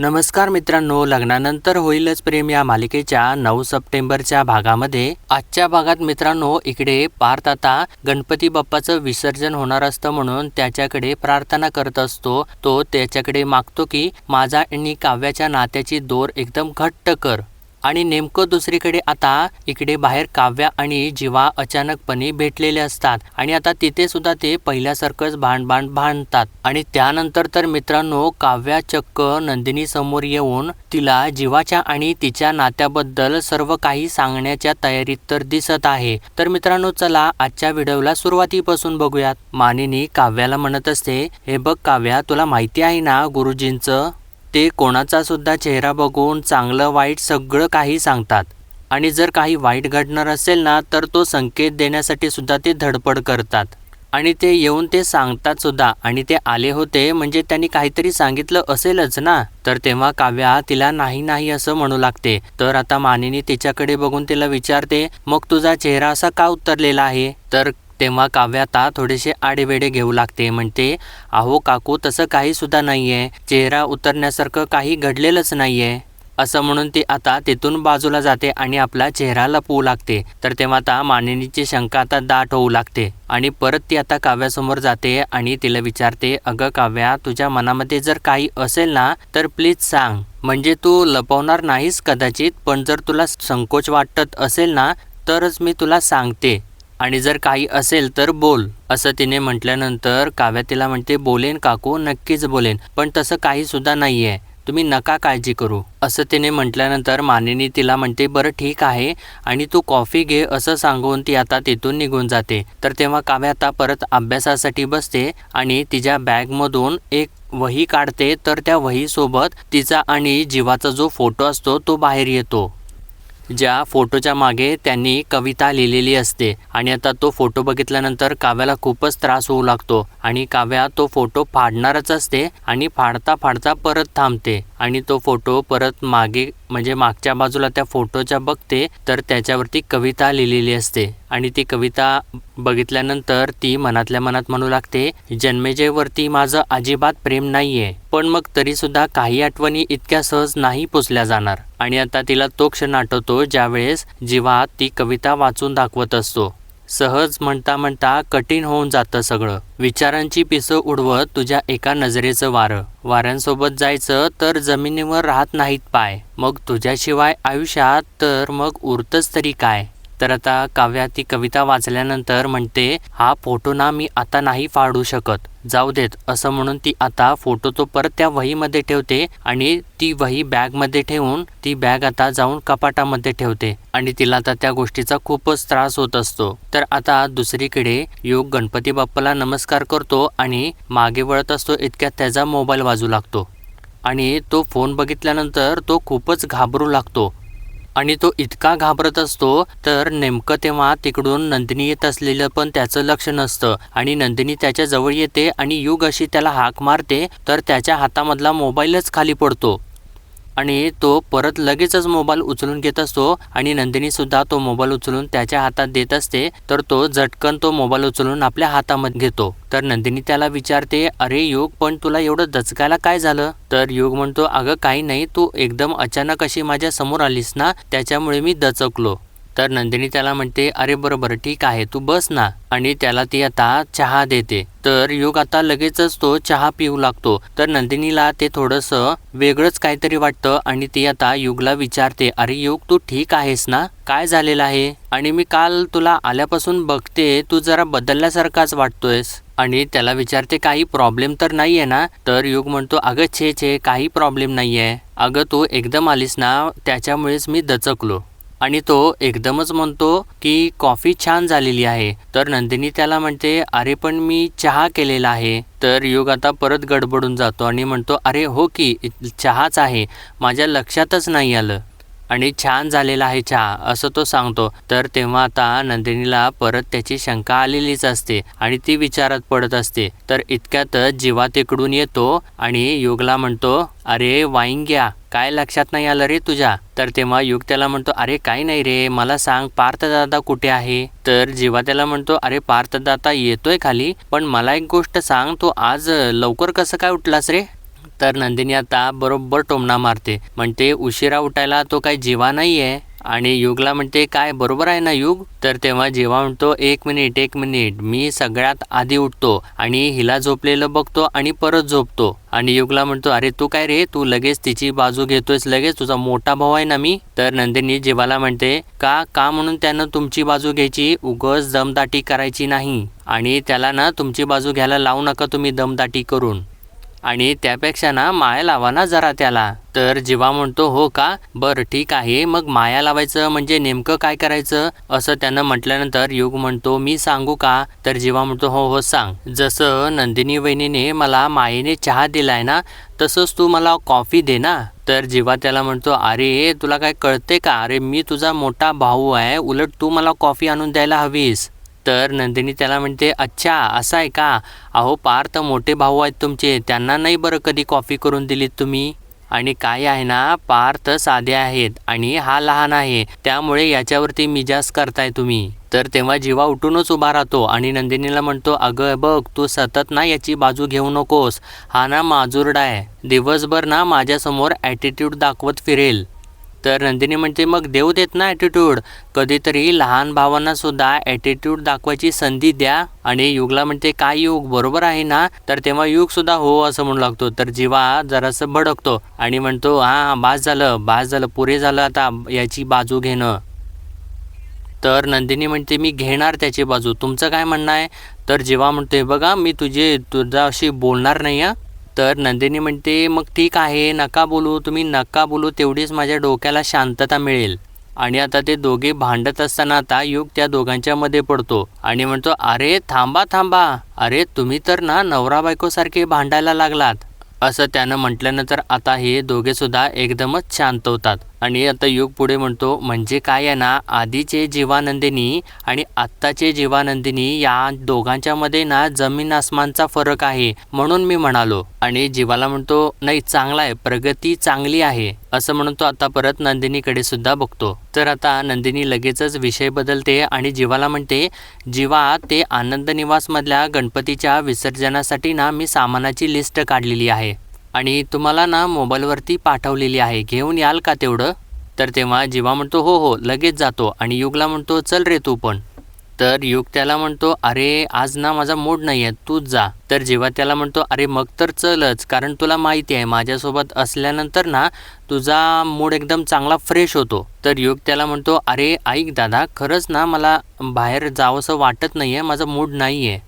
नमस्कार मित्रांनो लग्नानंतर होईलच प्रेम या मालिकेच्या नऊ सप्टेंबरच्या भागामध्ये. आजच्या भागात मित्रांनो इकडे पार्थ आता गणपती बाप्पाचं विसर्जन होणार असतं म्हणून त्याच्याकडे प्रार्थना करत असतो. तो त्याच्याकडे मागतो की माझा आणि काव्याच्या नात्याची दोर एकदम घट्ट कर. आणि नेमकं दुसरीकडे आता इकडे बाहेर काव्या आणि जीवा अचानकपणे भेटलेले असतात. आणि आता तिथे सुद्धा ते पहिल्यासारखंच भांडभांड भांडतात. आणि त्यानंतर तर मित्रांनो काव्या चक्क नंदिनी समोर येऊन तिला जीवाच्या आणि तिच्या नात्याबद्दल सर्व काही सांगण्याच्या तयारीत तर दिसत आहे. तर मित्रांनो चला आजच्या व्हिडिओला सुरुवातीपासून बघूयात. मानिनी काव्याला म्हणत असते हे बघ काव्या तुला माहिती आहे ना गुरुजींचं? ते कोणाचा सुद्धा चेहरा बघून चांगलं वाईट सगळं काही सांगतात. आणि जर काही वाईट घडणार असेल ना तर तो संकेत देण्यासाठी सुद्धा ते धडपड करतात. आणि ते येऊन ते सांगतात सुद्धा. आणि ते आले होते म्हणजे त्यांनी काहीतरी सांगितलं असेलच ना? तर तेव्हा काव्या तिला नाही नाही असं म्हणू लागते. तर आता मानिनी तिच्याकडे बघून तिला विचारते मग तुझा चेहरा असा का उतरलेला आहे? तर तेव्हा काव्या आता थोडेसे आडेवेडे घेऊ लागते. म्हणते अहो काकू तसं काही सुद्धा नाहीये. चेहरा उतरण्यासारखं काही घडलेलंच नाहीये. असं म्हणून ती आता तिथून बाजूला जाते आणि आपला चेहरा लपवू लागते. तर तेव्हा आता मानिनीची शंका आता दाट होऊ लागते आणि परत ती आता काव्यासमोर जाते आणि तिला विचारते अगं काव्या तुझ्या मनामध्ये जर काही असेल ना तर प्लीज सांग. म्हणजे तू लपवणार नाहीस कदाचित पण जर तुला संकोच वाटत असेल ना तरच मी तुला सांगते. आणि जर काही असेल तर बोल असं तिने म्हटल्यानंतर काव्या तिला म्हणते बोलेन काकू नक्कीच बोलेन पण तसं काही सुद्धा नाही आहे तुम्ही नका काळजी करू. असं तिने म्हटल्यानंतर मानिनी तिला म्हणते बरं ठीक आहे आणि तू कॉफी घे असं सांगून ती आता तिथून निघून जाते. तर तेव्हा काव्या आता परत अभ्यासासाठी बसते आणि तिच्या बॅगमधून एक वही काढते तर त्या वहीसोबत तिचा आणि जीवाचा जो फोटो असतो तो बाहेर येतो. ज्या फोटोच्या मागे त्यांनी कविता लिहिलेली असते. आणि आता तो फोटो बघितल्यानंतर काव्याला खूपच त्रास होऊ लागतो. आणि काव्या तो फोटो फाडणारच असते आणि फाडता फाडता परत थांबते. आणि तो फोटो परत मागे म्हणजे मागच्या बाजूला त्या फोटोच्या बघते तर त्याच्यावरती कविता लिहिलेली असते. आणि ती कविता बघितल्यानंतर ती मनातल्या मनात म्हणू लागते जन्मेजयवरती माझं अजिबात प्रेम नाहीये पण मग तरी सुद्धा काही आठवणी इतक्या सहज नाही पुसल्या जाणार. आणि आता तिला तो क्षण आठवतो ज्यावेळेस जीवा ती कविता वाचून दाखवत असतो. सहज म्हणता म्हणता कठीण होऊन जातं सगळं. विचारांची पिसं उडवत तुझ्या एका नजरेचं वारं. वाऱ्यांसोबत जायचं तर जमिनीवर राहत नाहीत पाय. मग तुझ्याशिवाय आयुष्यात तर मग उरतच तरी काय? तर आता काव्या ती कविता वाचल्यानंतर म्हणते हा फोटो ना मी आता नाही फाडू शकत. जाऊ देत असं म्हणून ती आता फोटो तो परत त्या वहीमध्ये ठेवते आणि ती वही बॅगमध्ये ठेवून ती बॅग आता जाऊन कपाटामध्ये ठेवते आणि तिला आता त्या गोष्टीचा खूपच त्रास होत असतो. तर आता दुसरीकडे योग गणपती बाप्पाला नमस्कार करतो आणि मागे वळत असतो इतक्यात त्याचा मोबाईल वाजू लागतो. आणि तो फोन बघितल्यानंतर तो खूपच घाबरू लागतो. आणि तो इतका घाबरत असतो तर नेमकं तेव्हा तिकडून नंदिनी येत असलेलं पण त्याचं लक्ष नसतं. आणि नंदिनी त्याच्याजवळ येते आणि युग अशी त्याला हाक मारते तर त्याच्या हातामधला मोबाईलच खाली पडतो. आणि तो परत लगेचच मोबाईल उचलून घेत असतो आणि नंदिनी सुद्धा तो मोबाईल उचलून त्याच्या हातात देत असते तर तो झटकन तो मोबाईल उचलून आपल्या हातामध्ये घेतो. तर नंदिनी त्याला विचारते अरे योग पण तुला एवढं दचकायला काय झालं? तर योग म्हणतो अगं काही नाही तू एकदम अचानक अशी माझ्यासमोर आलीस ना त्याच्यामुळे मी दचकलो. तर नंदिनी त्याला म्हणते अरे बरोबर ठीक आहे तू बस ना. आणि त्याला ती आता चहा देते. तर योग आता लगेचच तो चहा पिऊ लागतो. तर नंदिनीला ते थोडंसं वेगळंच काहीतरी वाटतं आणि ती आता युगला विचारते अरे योग तू ठीक आहेस ना? काय झालेलं आहे? आणि मी काल तुला आल्यापासून बघते तू जरा बदलल्यासारखाच वाटतोयस. आणि त्याला विचारते काही प्रॉब्लेम तर नाही आहे ना? तर योग म्हणतो अगं छे छे काही प्रॉब्लेम नाही आहे अगं तू एकदम आलीस ना त्याच्यामुळेच मी दचकलो. आणि तो एकदमच म्हणतो की कॉफी छान झालेली आहे. तर नंदिनी त्याला म्हणते अरे पण मी चहा केलेला आहे. तर योग आता परत गडबडून जातो आणि म्हणतो अरे हो की चहाच आहे. माझ्या लक्षातच नाही आलं. आणि छान झालेला आहे चहा असं तो सांगतो. तर तेव्हा आता नंदिनीला परत त्याची शंका आलेलीच असते आणि ती विचारात पडत असते. तर इतक्यातच जीवा तिकडून येतो आणि युगला म्हणतो अरे वाईन घ्या. काय लक्षात नाही आलं रे तुझ्या? तर तेव्हा युग त्याला म्हणतो अरे काही नाही रे. मला सांग पार्थदादा कुठे आहे? तर जीवा त्याला म्हणतो अरे पार्थदादा येतोय खाली पण मला एक गोष्ट सांग. तू आज लवकर कसं काय उठलास रे? तर नंदिनी आता बरोबर टोमणा मारते. म्हणते उशिरा उठायला तो काही जीवा नाही आहे आणि युगला म्हणते काय बरोबर आहे ना युग? तर तेव्हा जेव्हा म्हणतो एक मिनिट एक मिनिट मी सगळ्यात आधी उठतो आणि हिला झोपलेलं बघतो आणि परत झोपतो. आणि युगला म्हणतो अरे तू काय रे? तू लगेच तिची बाजू घेतोयस लगेच? तुझा मोठा भाऊ आहे ना मी? तर नंदिनी जीवाला म्हणते का का म्हणून त्यानं तुमची बाजू घ्यायची? उगच दमदाटी करायची नाही आणि त्याला ना तुमची बाजू घ्यायला लावू नका तुम्ही दमदाटी करून. आणि त्यापेक्षा ना माया लावा ना जरा त्याला. तर जीवा म्हणतो हो का? बरं ठीक आहे. मग माया लावायचं म्हणजे नेमकं काय करायचं? असं त्यानं म्हटल्यानंतर युग म्हणतो मी सांगू का? तर जीवा म्हणतो हो हो सांग. जसं नंदिनी वहिनीने मला मायेने चहा दिलाय ना तसंच तू मला कॉफी दे ना. तर जीवा त्याला म्हणतो अरे तुला काय कळते का? अरे मी तुझा मोठा भाऊ आहे. उलट तू मला कॉफी आणून द्यायला हवीस. तर नंदिनी त्याला म्हणते अच्छा असं आहे का? अहो पार्थ मोठे भाऊ आहेत तुमचे त्यांना नाही बरं कधी कॉफी करून दिलीत तुम्ही? आणि काय आहे ना पार्थ साधे आहेत आणि हा लहान आहे त्यामुळे याच्यावरती मिजास करताय तुम्ही. तर तेव्हा जीवा उठूनच उभा राहतो आणि नंदिनीला म्हणतो अगं बघ तू सतत ना याची बाजू घेऊ नकोस. हा ना माजुरडा आहे. दिवसभर ना माझ्यासमोर ॲटिट्यूड दाखवत फिरेल. तर नंदिनी म्हणते मग देऊ देत ना ॲटिट्यूड कधीतरी लहान भावांना सुद्धा ॲटिट्यूड दाखवायची संधी द्या. आणि युगला म्हणते काय युग? बरोबर आहे ना? तर तेव्हा युग सुद्धा हो असं म्हणू लागतो. तर जीवा जरासं भडकतो. आणि म्हणतो हां बास झालं बास झालं पुरे झालं आता याची बाजू घेणं. तर नंदिनी म्हणते मी घेणार त्याची बाजू. तुमचं काय म्हणणं आहे? तर जेव्हा म्हणते बघा मी तुझे तुझ्याशी बोलणार नाही हां. तर नंदिनी म्हणते मग ठीक आहे नका बोलू तुम्ही नका बोलू तेवढीच माझ्या डोक्याला शांतता मिळेल. आणि आता ते दोघे भांडत असताना आता युग त्या दोघांच्या मध्ये पडतो. आणि म्हणतो अरे थांबा थांबा. अरे तुम्ही तर ना नवरा बायकोसारखे भांडायला लागलात. असं त्यानं म्हटल्यानंतर आता हे दोघेसुद्धा एकदमच शांत होतात. आणि आता युग पुढे म्हणतो म्हणजे काय आहे ना आधीचे जीवानंदिनी आणि आत्ताचे जीवानंदिनी या दोघांच्यामध्ये ना जमीन आसमानचा फरक आहे म्हणून मी म्हणालो. आणि जीवाला म्हणतो नाही चांगला आहे प्रगती चांगली आहे असं म्हणून तो आता परत नंदिनीकडे सुद्धा बघतो. तर आता नंदिनी लगेचच विषय बदलते आणि जीवाला म्हणते जीवा ते आनंद निवासमधल्या गणपतीच्या विसर्जनासाठी ना मी सामानाची लिस्ट काढलेली आहे. आणि तुम्हाला ना मोबाईलवरती पाठवलेली आहे. घेऊन याल का तेवढं? तर तेव्हा जीवा म्हणतो हो हो लगेच जातो. आणि युगला म्हणतो चल रे तू पण. तर युग त्याला म्हणतो अरे आज ना माझा मूड नाही आहे तूच जा. तर जेव्हा त्याला म्हणतो अरे मग तर चलच कारण तुला माहिती आहे माझ्यासोबत असल्यानंतर ना तुझा मूड एकदम चांगला फ्रेश होतो. तर युग त्याला म्हणतो अरे ऐक दादा खरंच ना मला बाहेर जावंसं वाटत नाही आहे माझा मूड नाही आहे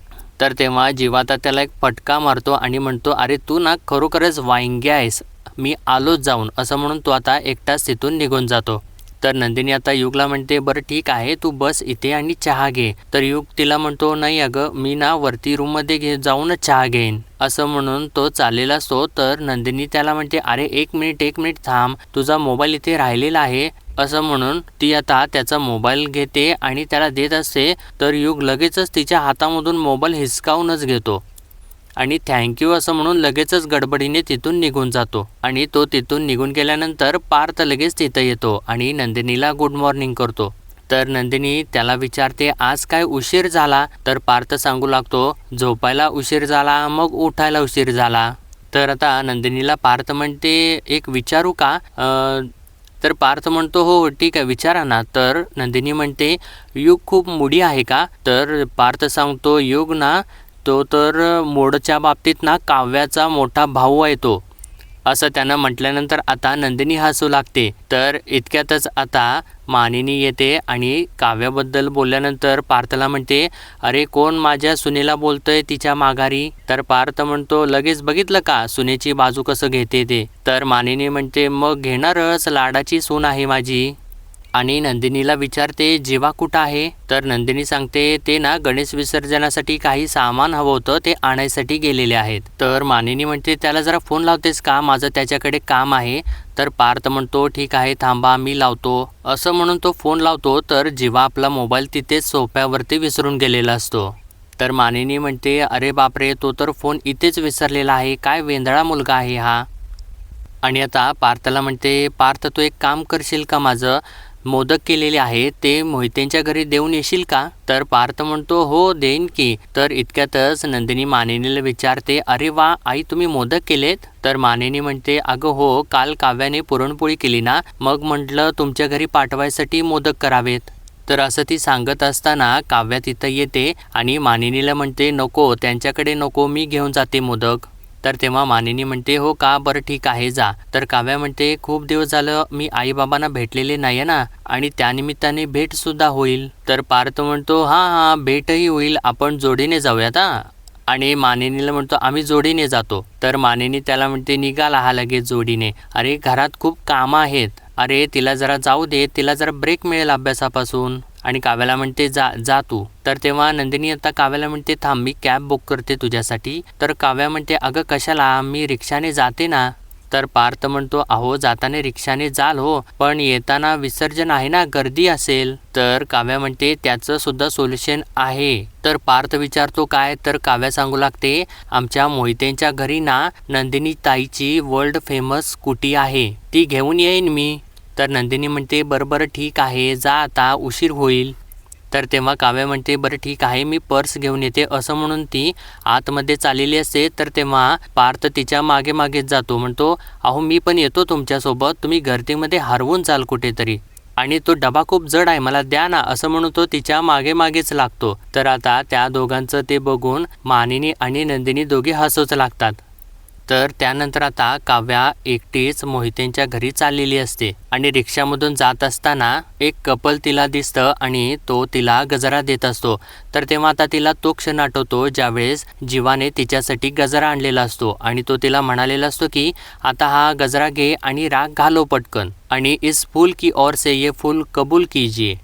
तर तेव्हा जीवाता त्याला एक फटका मारतो आणि म्हणतो अरे तू ना खरोखरच वाईंगे आहेस. मी आलोच जाऊन. असं म्हणून तो आता एकटाच तिथून निघून जातो. तर नंदिनी आता युगला म्हणते बरं ठीक आहे तू बस इथे आणि चहा घे. तर युग तिला म्हणतो नाही अगं मी ना वरती रूममध्ये घे जाऊनच चहा घेईन. असं म्हणून तो चाललेला असतो. तर नंदिनी त्याला म्हणते अरे एक मिनिट एक मिनिट थांब. तुझा मोबाईल इथे राहिलेला आहे. असं म्हणून ती आता त्याचा मोबाईल घेते आणि त्याला देत असते तर युग लगेचच तिच्या हातामधून मोबाईल हिसकावूनच घेतो. आणि थँक्यू असं म्हणून लगेचच गडबडीने तिथून निघून जातो. आणि तो तिथून निघून गेल्यानंतर पार्थ लगेच तिथं येतो आणि नंदिनीला गुड मॉर्निंग करतो. तर नंदिनी त्याला विचारते आज काय उशीर झाला? तर पार्थ सांगू लागतो झोपायला उशीर झाला मग उठायला उशीर झाला. तर आता नंदिनीला पार्थ म्हणते एक विचारू का? आ, तर पार्थ म्हणतो हो हो ठीक आहे विचारा ना. तर नंदिनी म्हणते युग खूप मुडी आहे का? तर पार्थ सांगतो युग ना तो तर मोडच्या बाबतीत ना काव्याचा मोठा भाऊ आहे तो. असं त्यानं म्हटल्यानंतर आता नंदिनी हसू लागते. तर इतक्यातच आता मानिनी येते आणि काव्याबद्दल बोलल्यानंतर पार्थला म्हणते अरे कोण माझ्या सुनेला बोलतोय तिच्या माघारी? तर पार्थ म्हणतो लगेच बघितलं का सुनेची बाजू कसं घेते ते? तर मानिनी म्हणते मग घेणारच लाडाची सून आहे माझी. आणि नंदिनीला विचारते जीवा कुठं आहे? तर नंदिनी सांगते ते ना गणेश विसर्जनासाठी काही सामान हवं होतं ते आणायसाठी गेलेले आहेत. तर मानिनी म्हणते त्याला जरा फोन लावतेस का? माझं त्याच्याकडे काम आहे. तर पार्थ म्हणतो ठीक आहे थांबा मी लावतो. असं म्हणून तो फोन लावतो तर जीवा आपला मोबाईल तिथेच सोफ्यावरती विसरून गेलेला असतो. तर मानिनी म्हणते अरे बापरे तो तर फोन इथेच विसरलेला आहे. काय वेंधळा मुलगा आहे हा. आणि आता पार्थला म्हणते पार्थ तू एक काम करशील का माझं? मोदक केलेले आहे ते मोहितेंच्या घरी देऊन येशील का? तर पार्थ म्हणतो हो देईन की. तर इतक्यातच नंदिनी मानिनीला विचारते अरे वा आई तुम्ही मोदक केलेत? तर मानिनी म्हणते अगं हो काल काव्याने पुरणपोळी केली ना मग म्हटलं तुमच्या घरी पाठवायसाठी मोदक करावेत. तर असं ती सांगत असताना काव्या तिथं येते आणि मानिनीला म्हणते नको त्यांच्याकडे नको मी घेऊन जाते मोदक. तर तेव्हा मानिनी म्हणते हो का? बरं ठीक आहे जा. तर काव्या म्हणते खूप दिवस झालं मी आईबाबांना भेटलेले नाही आहे ना आणि त्यानिमित्ताने भेटसुद्धा होईल. तर पार्थ म्हणतो हां हां भेटही होईल आपण जोडीने जाऊयात हां. आणि मानिनीला म्हणतो आम्ही जोडीने जातो. तर मानिनी त्याला म्हणते निघाला हा लगेच जोडीने. अरे घरात खूप कामं आहेत. अरे तिला जरा जाऊ दे तिला जरा ब्रेक मिळेल अभ्यासापासून. आणि काव्याला म्हणते जा जा तू. तर तेव्हा नंदिनी आता काव्याला म्हणते थांब मी कॅब बुक करते तुझ्यासाठी. तर काव्या म्हणते अगं कशाला? मी रिक्षाने जाते ना. तर पार्थ म्हणतो अहो जाताना रिक्षाने जाल हो पण येताना विसर्जन आहे ना गर्दी असेल. तर काव्या म्हणते त्याचं सुद्धा सोल्युशन आहे. तर पार्थ विचारतो काय? तर काव्या सांगू लागते आमच्या मोहितेंच्या घरी ना नंदिनी ताईची वर्ल्ड फेमस स्कूटी आहे. ती घेऊन येईन मी. तर नंदिनी म्हणते बरं बरं ठीक आहे जा आता उशीर होईल. तर तेव्हा काव्या म्हणते बरं ठीक आहे मी पर्स घेऊन येते. असं म्हणून ती आतमध्ये चाललेली असते. तर तेव्हा पार्थ तिच्यामागे मागेच जातो. म्हणतो अहो मी पण येतो तुमच्यासोबत. तुम्ही गर्दीमध्ये हरवून जाल कुठेतरी. आणि तो डबा खूप जड आहे मला द्या ना. असं म्हणून तो तिच्यामागे मागेच लागतो. तर आता त्या दोघांचं ते बघून मानिनी आणि नंदिनी दोघी हसूच लागतात. तर त्यानंतर आता काव्या एकटीच मोहितेंच्या घरी चाललेली असते आणि रिक्षामधून जात असताना एक कपल तिला दिसतं आणि तो तिला गजरा देत असतो. तर तेव्हा आता तिला तो क्षण आठवतो ज्यावेळेस जीवाने तिच्यासाठी गजरा आणलेला असतो आणि तो तिला म्हणालेला असतो की आता हा गजरा घे आणि राग घालो पटकन आणि इस फूल की ओर से ये फूल कबूल कीजिए.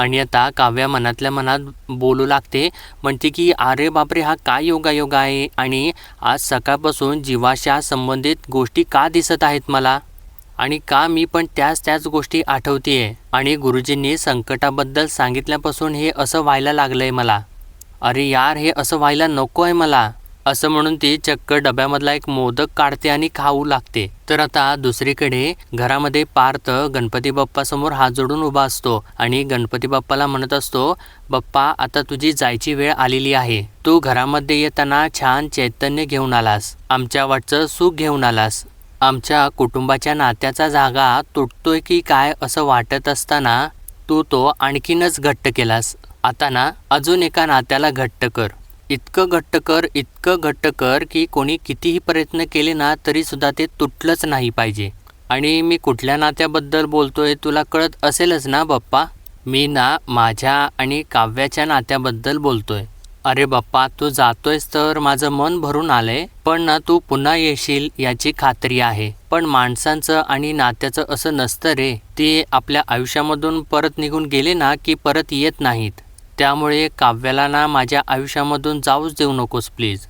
आणि आता काव्या मनातल्या मनात बोलू लागते. म्हणते की अरे बापरे हा काय योगायोग आहे? आणि आज सकाळपासून जीवाशा संबंधित गोष्टी का दिसत आहेत मला? आणि का मी पण त्याच त्याच गोष्टी आठवतीये? आणि गुरुजींनी संकटाबद्दल सांगितल्यापासून हे असं व्हायला लागलंय मला. अरे यार हे असं व्हायला नको आहे मला. असं म्हणून ती चक्क डब्यामधला एक मोदक काढते आणि खाऊ लागते. तर आता दुसरीकडे घरामध्ये पार्थ गणपती बाप्पा समोर हात जोडून उभा असतो आणि गणपती बाप्पाला म्हणत असतो बाप्पा आता तुझी जायची वेळ आलेली आहे. तू घरामध्ये येताना छान चैतन्य घेऊन आलास. आमच्या वाटचं सुख घेऊन आलास. आमच्या कुटुंबाच्या नात्याचा जागा तुटतोय की काय असं वाटत असताना तू तो आणखीनच घट्ट केलास. आता ना अजून एका नात्याला घट्ट कर. इतकं घट्ट कर इतकं घट्ट कर की कोणी कितीही प्रयत्न केले ना तरी सुद्धा ते तुटलंच नाही पाहिजे. आणि मी कुठल्या नात्याबद्दल बोलतोय तुला कळत असेलच ना बाप्पा? मी ना माझ्या आणि काव्याच्या नात्याबद्दल बोलतोय. अरे बाप्पा तू जातोयस तर माझं मन भरून आलंय पण ना तू पुन्हा येशील याची खात्री आहे. पण माणसांचं आणि नात्याचं असं नसतं रे. ते आपल्या आयुष्यामधून परत निघून गेले ना की परत येत नाहीत. त्यामुळे काव्याला ना माझ्या आयुष्यामधून जाऊच देऊ नकोस प्लीज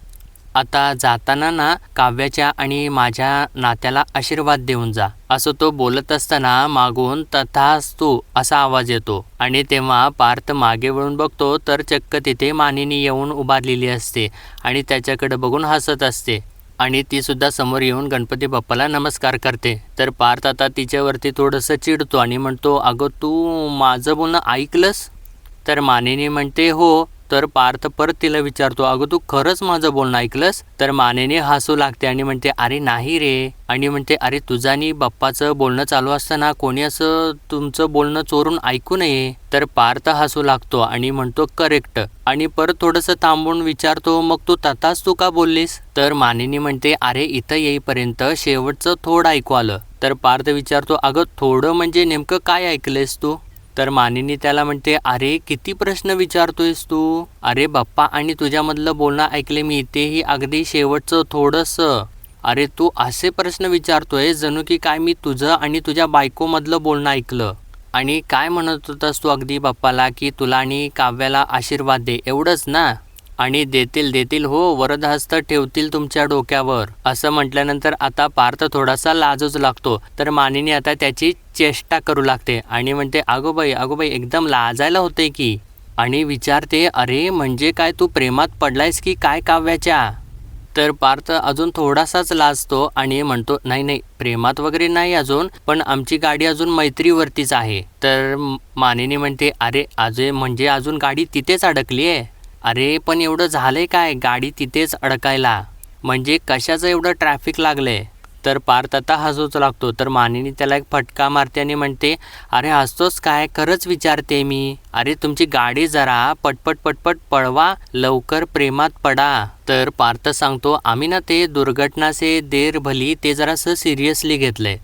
आता जाताना ना काव्याच्या आणि माझ्या नात्याला आशीर्वाद देऊन जा. असं तो बोलत असताना मागून तथाच तू असा आवाज येतो. आणि तेव्हा पार्थ मागे वळून बघतो तर चक्क तिथे मानिनी येऊन उभारलेली असते आणि त्याच्याकडे बघून हसत असते. आणि ती सुद्धा समोर येऊन गणपती बाप्पाला नमस्कार करते. तर पार्थ आता तिच्यावरती थोडंसं चिडतो आणि म्हणतो अगं तू माझं बोलणं ऐकलंस? तर मानिनी म्हणते हो तर पार्थ परत तिला विचारतो अगं तू खरंच माझं बोलणं ऐकलंस? तर मानेने हसू लागते आणि म्हणते अरे नाही रे. आणि म्हणते अरे तुझं आणि बाप्पाचं बोलणं चालू असताना कोणी असं तुमचं बोलणं चोरून ऐकू नये. तर पार्थ हसू लागतो आणि म्हणतो करेक्ट. आणि परत थोडंसं थांबून विचारतो मग तू तथाच तू का बोललीस? तर मानेनी म्हणते अरे इथं येईपर्यंत शेवटचं थोडं ऐकू आलं. तर पार्थ विचारतो अगं थोडं म्हणजे नेमकं काय ऐकलंयस तू? तर मानिनी त्याला म्हणते अरे किती प्रश्न विचारतोयस तू? अरे बाप्पा आणि तुझ्यामधलं बोलणं ऐकले मी तेही अगदी शेवटचं थोडंसं. अरे तू असे प्रश्न विचारतोय जणू की काय मी तुझं आणि तुझ्या बायकोमधलं बोलणं ऐकलं. आणि काय म्हणत होतास तू अगदी बाप्पाला की तुला आणि काव्याला आशीर्वाद दे? एवढंच ना? आणि देतील देतील. हो वरदहस्त ठेवतील तुमच्या डोक्यावर. असं म्हटल्यानंतर आता पार्थ थोडासा लाजूच लागतो. तर मानिनी आता त्याची चेष्टा करू लागते आणि म्हणते अगोबाई अगोबाई एकदम लाजायला होते की? आणि विचारते अरे म्हणजे काय तू प्रेमात पडलायस की काय काव्याच्या? तर पार्थ अजून थोडासाच लाजतो आणि म्हणतो नाही नाही प्रेमात वगैरे नाही अजून पण आमची गाडी अजून मैत्रीवरतीच आहे. तर म- मानिनी म्हणते अरे अजय म्हणजे अजून गाडी तिथेच अडकली आहे अरे पण एवढं झालंय काय? गाडी तिथेच अडकायला. म्हणजे कशाचं एवढं ट्रॅफिक लागलंय? तर पार्थ आता हसूच लागतो. तर मानिनी त्याला एक फटका मारते आणि म्हणते अरे हसतोस काय? खरंच विचारते मी. अरे तुमची गाडी जरा पटपट पटपट पळवा. लवकर प्रेमात पडा. तर पार्थ सांगतो आम्ही ना ते दुर्घटना से देर भली ते जरासं सिरियसली घेतलंय.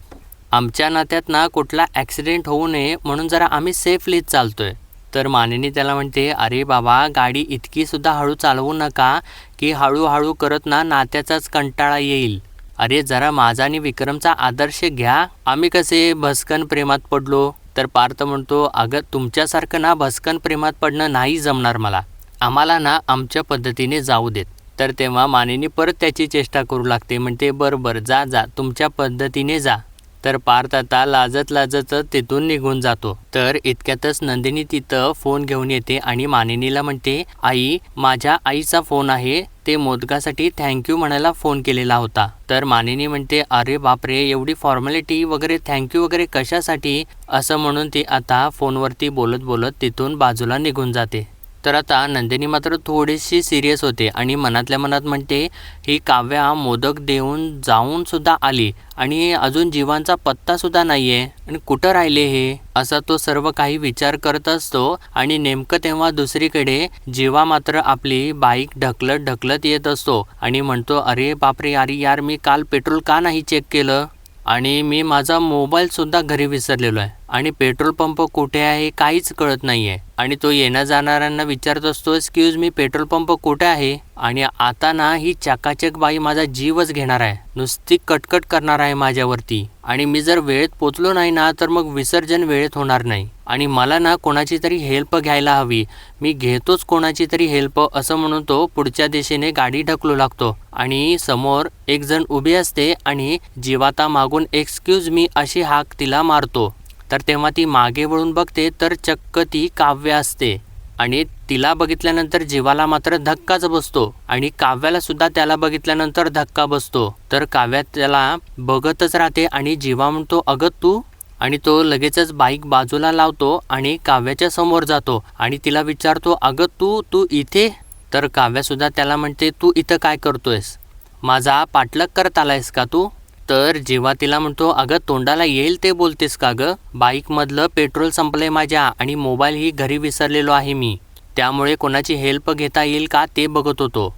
आमच्या नात्यात ना कुठला ॲक्सिडेंट होऊ नये म्हणून जरा आम्ही सेफलीच चालतोय. तर मानिनी त्याला म्हणते अरे बाबा गाडी इतकीसुद्धा हळू चालवू नका की हळूहळू करत ना नात्याचाच कंटाळा येईल. अरे जरा माझा आणि विक्रमचा आदर्श घ्या. आम्ही कसे भस्कन प्रेमात पडलो? तर पार्थ म्हणतो अगं तुमच्यासारखं ना भस्कन प्रेमात पडणं नाही जमणार मला. आम्हाला ना आमच्या पद्धतीने जाऊ देत. तर तेव्हा मानेनी परत त्याची चेष्टा करू लागते. म्हणते बरं बरं जा जा. तुमच्या पद्धतीने जा. तर पार्थ आता लाजत लाजत तिथून निघून जातो. तर इतक्यातच नंदिनी तिथं फोन घेऊन येते आणि मानिनीला म्हणते आई माझ्या आईचा फोन आहे. ते मोदकासाठी थँक्यू म्हणायला फोन केलेला होता. तर मानिनी म्हणते अरे बापरे एवढी फॉर्मॅलिटी वगैरे थँक्यू वगैरे कशासाठी? असं म्हणून ती आता फोनवरती बोलत बोलत तिथून बाजूला निघून जाते. तर आता नंदिनी मात्र थोडीशी सिरियस होते आणि मनातल्या मनात म्हणते ही काव्या मोदक देऊन जाऊन सुद्धा आली आणि अजून जीवांचा पत्तासुद्धा नाही आहे आणि कुठं राहिले हे? असा तो सर्व काही विचार करत असतो आणि नेमकं तेव्हा दुसरीकडे जीवा मात्र आपली बाईक ढकलत ढकलत येत असतो आणि म्हणतो अरे बापरे अरे यार मी काल पेट्रोल का नाही चेक केलं? आणि मी माझा मोबाईलसुद्धा घरी विसरलेलो आहे. आणि पेट्रोल पंप कुठे आहे काहीच कळत नाही आहे आणि तो येण्या जाणाऱ्यांना विचारत असतो एक्सक्यूज मी पेट्रोल पंप कुठे आहे? आणि आता ना ही चाकाचक बाई माझा जीवच घेणार आहे. नुसती कटकट करणार आहे माझ्यावरती. आणि मी जर वेळेत पोचलो नाही ना तर मग विसर्जन वेळेत होणार नाही. आणि मला ना कोणाची तरी हेल्प घ्यायला हवी. मी घेतोच कोणाची तरी हेल्प असं म्हणून तो पुढच्या दिशेने गाडी ढकलू लागतो. आणि समोर एक जण उभी असते आणि जीवाता मागून एक्सक्यूज मी अशी हाक तिला मारतो. तर तेव्हा ती मागे वळून बघते तर चक्क ती काव्य असते. आणि तिला बघितल्यानंतर जीवाला मात्र धक्काच बसतो आणि काव्याला सुद्धा त्याला बघितल्यानंतर धक्का बसतो. तर काव्या त्याला बघतच राहते आणि जीवा म्हणतो अगं तू? आणि तो लगेचच बाईक बाजूला लावतो आणि काव्याच्या समोर जातो आणि तिला विचारतो अगं तू तू इथे? तर काव्यासुद्धा त्याला म्हणते तू इथं काय करतोयस? माझा पाठलाग करत आलायस का तू? तर जेव्हा तिला म्हणतो अगं तोंडाला येईल ते बोलतेस का गं? बाईकमधलं पेट्रोल संपलंय माझ्या आणि मोबाईलही घरी विसरलेलो आहे मी. त्यामुळे कोणाची हेल्प घेता येईल का ते बघत होतो.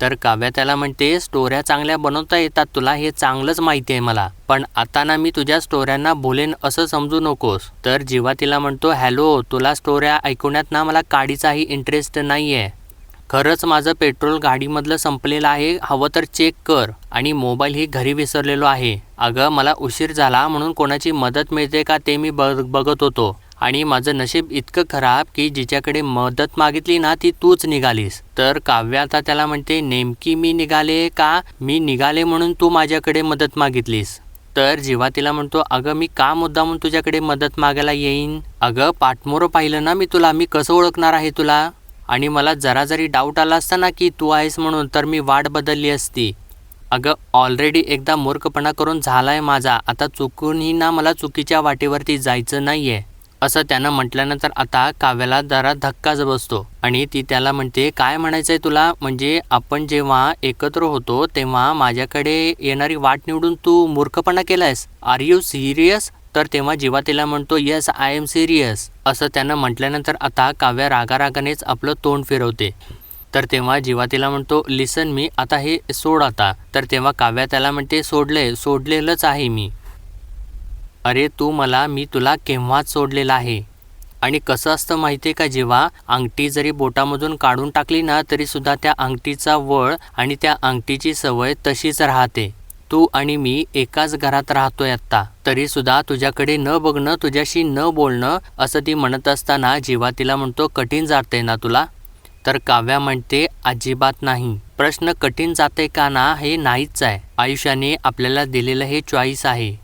तर काव्या त्याला म्हणते स्टोऱ्या चांगल्या बनवता येतात तुला हे चांगलंच माहिती आहे मला. पण आता ना मी तुझ्या स्टोऱ्यांना बोलेन असं समजू नकोस. तर जेव्हा तिला म्हणतो हॅलो तुला स्टोऱ्या ऐकवण्यात ना मला काडीचाही इंटरेस्ट नाही आहे खरंच माझं पेट्रोल गाडीमधलं संपलेलं आहे. हवं तर चेक कर. आणि मोबाईल ही घरी विसरलेलो आहे. अगं मला उशीर झाला म्हणून कोणाची मदत मिळते का ते मी बघ बघत होतो. आणि माझं नशीब इतकं खराब की जिच्याकडे मदत मागितली ना ती तूच निघालीस. तर काव्य आता त्याला म्हणते नेमकी मी निघाले का? मी निघाले म्हणून तू माझ्याकडे मदत मागितलीस. तर जेव्हा तिला म्हणतो अगं मी का मुद्दामून तुझ्याकडे मदत मागायला येईन? अगं पाठमोरं पाहिलं ना मी तुला. मी कसं ओळखणार आहे तुला? आणि मला जरा जरी डाऊट आला असता ना की तू आहेस म्हणून तर मी वाट बदलली असती. अगं ऑलरेडी एकदा मूर्खपणा करून झालाय माझा. आता चुकूनही ना मला चुकीच्या वाटेवरती जायचं नाही आहे असं त्यानं म्हटल्यानंतर आता काव्याला जरा धक्काच बसतो. आणि ती त्याला म्हणते काय म्हणायचंय तुला? म्हणजे आपण जेव्हा एकत्र होतो तेव्हा माझ्याकडे येणारी वाट निवडून तू मूर्खपणा केलायस? आर यू सिरियस तर तेव्हा जेव्हा तिला म्हणतो येस आय एम सिरियस. असं त्यानं म्हटल्यानंतर आता काव्या रागारागानेच आपलं तोंड फिरवते. तर तेव्हा जेव्हा तिला म्हणतो लिसन मी आता हे सोड आता. तर तेव्हा काव्या त्याला म्हणते सोडले सोडलेलंच आहे मी. अरे तू मला मी तुला केव्हाच सोडलेला आहे? आणि कसं असतं माहिती आहे का जेव्हा अंगठी जरी बोटामधून काढून टाकली ना तरीसुद्धा त्या अंगठीचा वळ आणि त्या अंगठीची सवय तशीच राहते. तू आणि मी एकाच घरात राहतोय आत्ता. तरी सुद्धा तुझ्याकडे न बघणं तुझ्याशी न बोलणं असं ती म्हणत असताना जेव्हा तिला म्हणतो कठीण जाते ना तुला? तर काव्या म्हणते अजिबात नाही. प्रश्न कठीण जाते का ना हे नाहीच आहे. आयुष्याने आपल्याला दिलेलं हे चॉईस आहे.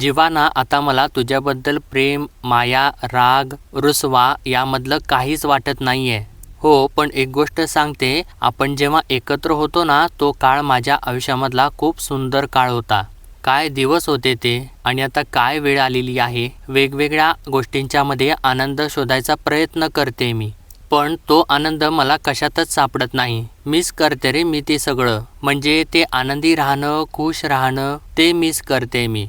जेव्हा ना आता मला तुझ्याबद्दल प्रेम माया राग रुसवा यामधलं काहीच वाटत नाही आहे हो पण एक गोष्ट सांगते. आपण जेव्हा एकत्र होतो ना तो काळ माझ्या आयुष्यामधला खूप सुंदर काळ होता. काय दिवस होते ते आणि आता काय वेळ आलेली आहे वेगवेगळ्या गोष्टींच्यामध्ये आनंद शोधायचा प्रयत्न करते मी. पण तो आनंद मला कशातच सापडत नाही. मिस करते रे मी ते सगळं. म्हणजे ते आनंदी राहणं खुश राहणं ते मिस करते मी.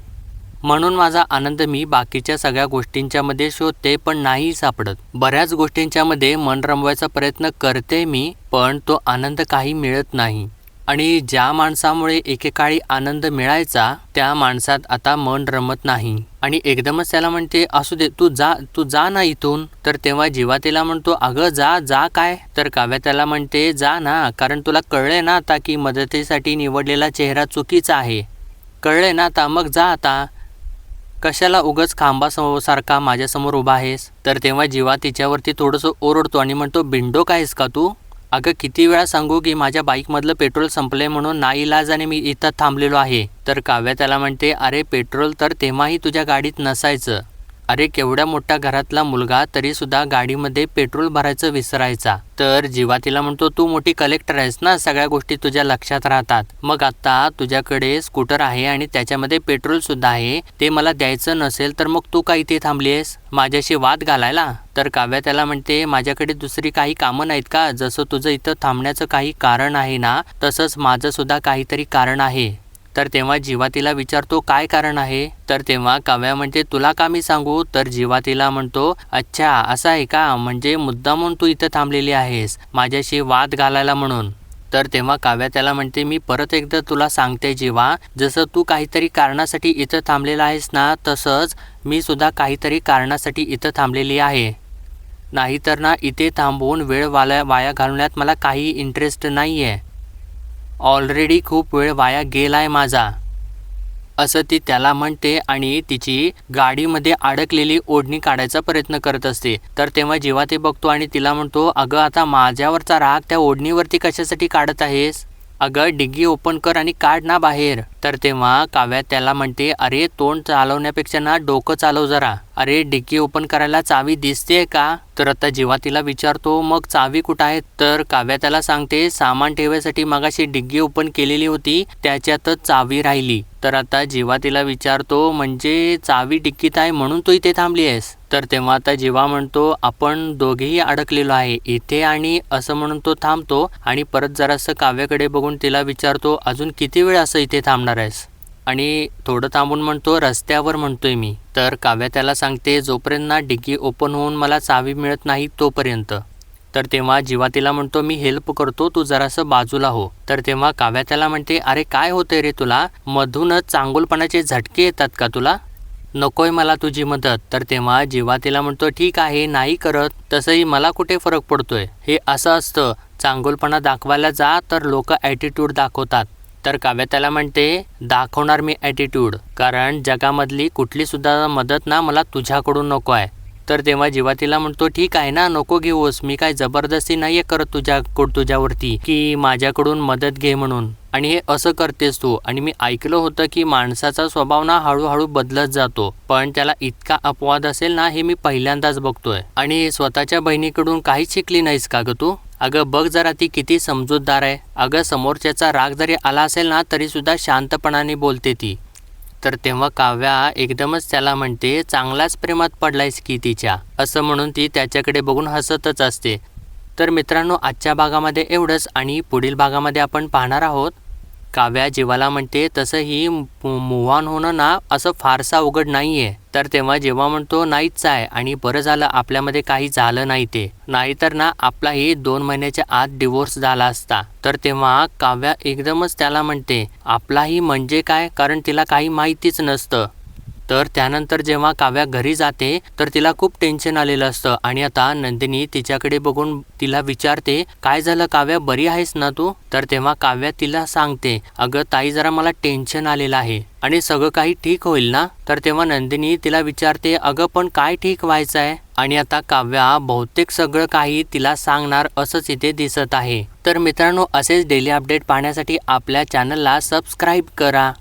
म्हणून माझा आनंद मी बाकीच्या सगळ्या गोष्टींच्यामध्ये शोधते पण नाही सापडत. बऱ्याच गोष्टींच्यामध्ये मन रमवायचा प्रयत्न करते मी पण तो आनंद काही मिळत नाही. आणि ज्या माणसामुळे एकेकाळी आनंद मिळायचा त्या माणसात आता मन रमत नाही. आणि एकदमच त्याला म्हणते असू दे तू जा तू जा ना इथून. तर तेव्हा जीवा तिला म्हणतो अगं जा जा काय? तर काव्या त्याला म्हणते जा ना कारण तुला कळले ना आता की मदतीसाठी निवडलेला चेहरा चुकीचा आहे. कळले ना आता मग जा आता. कशाला उगच खांबासमोर माझ्यासमोर उभा आहेस? तर तेव्हा जीवा तिच्यावरती थोडंसं ओरडतो आणि म्हणतो बिंडो आहेस का तू? अगं किती वेळा सांगू की माझ्या बाईकमधलं पेट्रोल संपले म्हणून नाईलाजाने मी इथं थांबलेलो आहे. तर काव्या त्याला म्हणते अरे पेट्रोल तर तेव्हाही तुझ्या गाडीत नसायचं. अरे केवढ्या मोठ्या घरातला मुलगा तरी सुद्धा गाडीमध्ये पेट्रोल भरायचं विसरायचा. तर जीवा तिला म्हणतो तू मोठी कलेक्टर आहेस ना सगळ्या गोष्टी तुझ्या लक्षात राहतात. मग आता तुझ्याकडे स्कूटर आहे आणि त्याच्यामध्ये पेट्रोल सुद्धा आहे. ते मला द्यायचं नसेल तर मग तू का इथे थांबलीस माझ्याशी वाद घालायला? तर काव्या त्याला म्हणते माझ्याकडे दुसरी काही कामं नाहीत का? जसं तुझं इथं थांबण्याचं काही कारण आहे ना तसंच माझं सुद्धा काहीतरी कारण आहे. तर तेव्हा जीवा तिला विचारतो काय कारण आहे? तर तेव्हा काव्या म्हणते तुला का मी सांगू? तर जीवा तिला म्हणतो अच्छा असं आहे का? म्हणजे मुद्दामून तू इथं थांबलेली आहेस माझ्याशी वाद घालायला म्हणून. तर तेव्हा काव्या त्याला म्हणते मी परत एकदा तुला सांगते जीवा जसं तू काहीतरी कारणासाठी इथं थांबलेला आहेस ना तसंच मी सुद्धा काहीतरी कारणासाठी इथं थांबलेली आहे. नाहीतर ना इथे थांबून वेळ वाला वाया घालवण्यात मला काही इंटरेस्ट नाही आहे ऑलरेडी खूप वेळ वाया गेलाय माझा. असं ती त्याला म्हणते आणि तिची गाडीमध्ये अडकलेली ओढणी काढायचा प्रयत्न करत असते. तर तेव्हा जेव्हा ते बघतो आणि तिला म्हणतो अगं आता माझ्यावरचा राग त्या ओढणीवरती कशासाठी काढत आहेस? अगं डिग्गी ओपन कर आणि काढ ना बाहेर. तर तेव्हा काव्या त्याला म्हणते अरे तोंड चालवण्यापेक्षा ना डोकं चालव जरा. अरे डिग्गी ओपन करायला चावी दिसते का? तर आता जेव्हा तिला विचारतो मग चावी कुठं आहे तर काव्या त्याला सांगते सामान ठेवायसाठी मगाशी डिग्गी ओपन केलेली होती त्याच्यातच चावी राहिली. तर आता जेव्हा तिला विचारतो म्हणजे चावी डिक्कीत आहे म्हणून तू इथे थांबली आहेस? तर तेव्हा आता जेव्हा म्हणतो आपण दोघेही अडकलेलो आहे. इथे आणि असं म्हणून तो थांबतो आणि परत जरासं काव्याकडे बघून तिला विचारतो अजून किती वेळ असं इथे थांबणार आहेस? आणि थोडं थांबून म्हणतो रस्त्यावर म्हणतोय मी. तर काव्या त्याला सांगते जोपर्यंत ना डिग्गी ओपन होऊन मला चावी मिळत नाही तोपर्यंत. तर तेव्हा जीवा तिला म्हणतो मी हेल्प करतो तू जरासं बाजूला हो. तर तेव्हा काव्या त्याला म्हणते अरे काय होतंय रे तुला? मधूनच चांगुलपणाचे झटके येतात का तुला? नकोय मला तुझी मदत. तर तेव्हा जेव्हा तिला म्हणतो ठीक आहे नाही करत तसंही मला कुठे फरक पडतोय? हे असं असतं. चांगुलपणा दाखवायला जा तर लोक ॲटिट्यूड दाखवतात. तर काव्या त्याला म्हणते दाखवणार मी ॲटिट्यूड कारण जगामधली कुठली सुद्धा मदत ना मला तुझ्याकडून नको आहे. तर तेव्हा जेव्हा तिला म्हणतो ठीक आहे ना नको घेऊस. मी काय जबरदस्ती नाहीये करत तुझ्या तुझ्यावरती. की माझ्याकडून मदत घे म्हणून. आणि हे असं करतेस तू. आणि मी ऐकलं होतं की माणसाचा स्वभाव ना हळूहळू बदलत जातो. पण त्याला इतका अपवाद असेल ना हे मी पहिल्यांदाच बघतोय. आणि स्वतःच्या बहिणीकडून काहीच शिकली नाहीस का ग तू? अगं बघ जरा ती किती समजूतदार आहे. अगं समोरच्याचा राग जरी आला असेल ना तरी सुद्धा शांतपणाने बोलते ती. तर तेव्हा काव्या एकदमच त्याला म्हणते चांगलाच प्रेमात पडलायस की तिच्या? असं म्हणून ती त्याच्याकडे बघून हसतच असते. तर मित्रांनो आजच्या भागामध्ये एवढंच. आणि पुढील भागामध्ये आपण पाहणार आहोत काव्या जीवाला म्हणते तसं ही मूव्ह ऑन होणं ना असं फारसा अवघड नाही आहे तर तेव्हा जेव्हा म्हणतो नाहीच आहे आणि बरं झालं आपल्यामध्ये काही झालं नाही ते. नाहीतर ना आपलाही दोन महिन्याच्या आत डिवोर्स झाला असता. तर तेव्हा काव्या एकदमच त्याला म्हणते आपलाही म्हणजे काय? कारण तिला काही माहितीच नसतं. तर त्यानंतर जेव्हा काव्या घरी जाते तर तिला खूप टेन्शन आलेलं असतं. आणि आता नंदिनी तिच्याकडे बघून तिला विचारते काय झालं काव्या? बरी आहेस ना तू? तर तेव्हा काव्या तिला सांगते अगं ताई जरा मला टेन्शन आलेलं आहे. आणि सगळं काही ठीक होईल ना? तर तेव्हा नंदिनी तिला विचारते अगं पण काय ठीक व्हायचं आहे आणि आता काव्या बहुतेक सगळं काही तिला सांगणार असंच इथे दिसत आहे. तर मित्रांनो असेच डेली अपडेट पाहण्यासाठी आपल्या चॅनलला सबस्क्राईब करा.